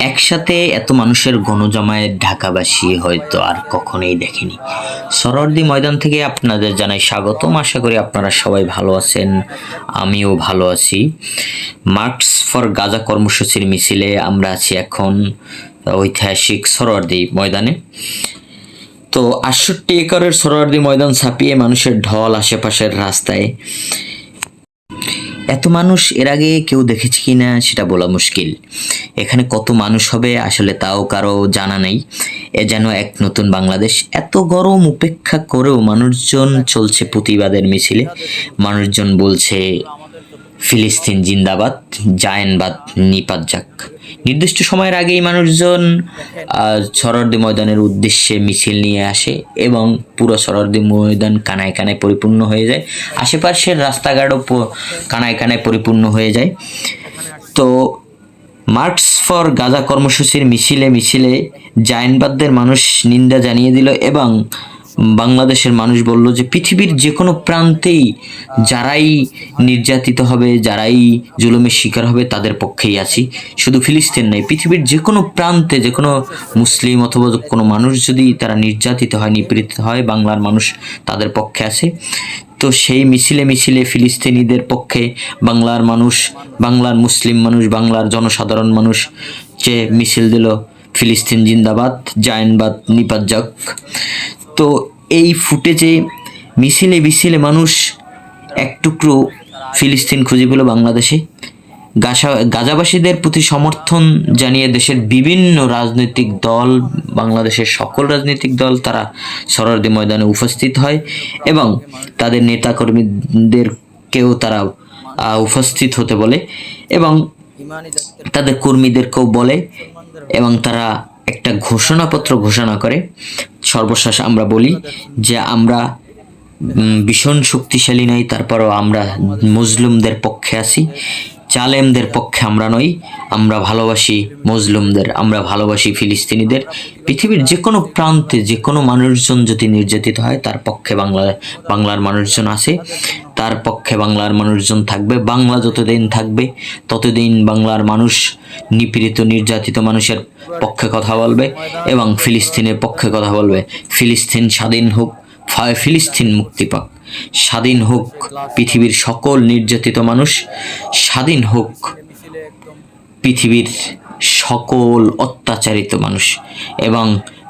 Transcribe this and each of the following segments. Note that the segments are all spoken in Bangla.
একসাথে এত মানুষের গণজমায়েত ঢাকাবাসী হয়তো আর কখনোই দেখেনি। সরোয়ার্দী ময়দান থেকে আপনাদের জানাই স্বাগতম। আশা করি আপনারা সবাই ভালো আছেন, আমিও ভালো আছি। মার্কস ফর গাজা কর্মসূচির মিছিলে আমরা আছি এখন ঐতিহাসিক সরোয়ার্দী ময়দানে। তো আটষট্টি একরের সরোয়ার্দী ময়দান ছাপিয়ে মানুষের ঢল আশেপাশের রাস্তায় এত মানুষ এর আগে কেউ দেখেছে কি না সেটা বলা মুশকিল। এখানে কত মানুষ হবে আসলে তাও কারও জানা নেই। এ যেন এক নতুন বাংলাদেশ। এত গরম উপেক্ষা করেও মানুষজন চলছে প্রতিবাদের মিছিলে। মানুষজন বলছে ফিলিস্তিন জিন্দাবাদ, জায়নবাদ, নিপাত যাক। নির্দিষ্ট সময়ের আগেই মানুষজন সরর্দি ময়দানের উদ্দেশ্যে মিছিল নিয়ে আসে এবং পুরো সরোয়ার্দী ময়দান কানায় কানায় পরিপূর্ণ হয়ে যায়। আশেপাশের রাস্তাঘাটও কানায় কানায় পরিপূর্ণ হয়ে যায়। তো মার্কস ফর গাজা কর্মসূচির মিছিলে মিছিলে জায়নবাদদের মানুষ নিন্দা জানিয়ে দিল এবং বাংলাদেশের মানুষ বলল যে পৃথিবীর যে কোনো প্রান্তেই যারাই নির্যাতিত হবে, যারাই জুলুমের শিকার হবে, তাদের পক্ষেই আছি। শুধু ফিলিস্তিন নয়, পৃথিবীর যে কোনো প্রান্তে যে কোনো মুসলিম অথবা কোনো মানুষ যদি তারা নির্যাতিত হয়, নিপীড়িত হয়, বাংলার মানুষ তাদের পক্ষে আছে। তো সেই মিছিলে মিছিলে ফিলিস্তিনিদের পক্ষে বাংলার মানুষ, বাংলার মুসলিম মানুষ, বাংলার জনসাধারণ মানুষ যে মিছিল দিল, ফিলিস্তিন জিন্দাবাদ, জায়নবাদ, নিপাত যাক। এই ফুটেজে মিছিলে মিছিলে মানুষ এক টুকরো ফিলিস্তিন খুঁজে পেল বাংলাদেশে। গাজা গাজাবাসীদের প্রতি সমর্থন জানিয়ে দেশের বিভিন্ন রাজনৈতিক দল, বাংলাদেশের সকল রাজনৈতিক দল, তারা সরোয়ার্দী ময়দানে উপস্থিত হয় এবং তাদের নেতাকর্মীদেরকেও তারা উপস্থিত হতে বলে এবং তাদের কর্মীদেরকেও বলে এবং তারা একটা ঘোষণাপত্র ঘোষণা করে, সর্বশেষ আমরা বলি যে আমরা ভীষণ শক্তিশালী নই, তারপরও আমরা মুসলিমদের পক্ষে আছি। জালেমদের পক্ষে আমরা নই, আমরা ভালোবাসি মুসলিমদের, আমরা ভালোবাসি ফিলিস্তিনিদের। পৃথিবীর যে কোনো প্রান্তে যে কোনো মানুষজন যদি নির্যাতিত হয়, তার পক্ষে বাংলা, বাংলার মানুষজন আছে। তার পক্ষে বাংলার মানুষজন থাকবে। বাংলা যতদিন থাকবে, ততদিন বাংলার মানুষ নিপীড়িত, নির্যাতিত মানুষের পক্ষে কথা বলবে এবং ফিলিস্তিনের পক্ষে কথা বলবে। ফিলিস্তিন স্বাধীন হোক ফিলিস্তিন মুক্তি পাক। স্বাধীন হোক পৃথিবীর সকল নির্যাতিত মানুষ, স্বাধীন হোক পৃথিবীর সকল অত্যাচারিত মানুষ এবং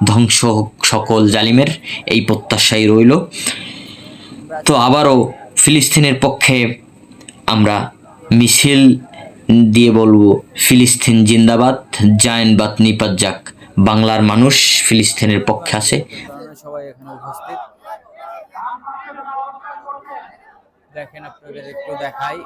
ধ্বংস হোক সকল জালিমের, এই প্রত্যাশাই রইল। তো আবারও ফিলিস্তিনের পক্ষে আমরা মিছিল দিয়ে বলব, ফিলিস্তিন জিন্দাবাদ জায়নবাদ নিপাত যাক। বাংলার মানুষ ফিলিস্তিনের পক্ষে আছে। সবাই দেখেন আপনাদের একটু দেখাই।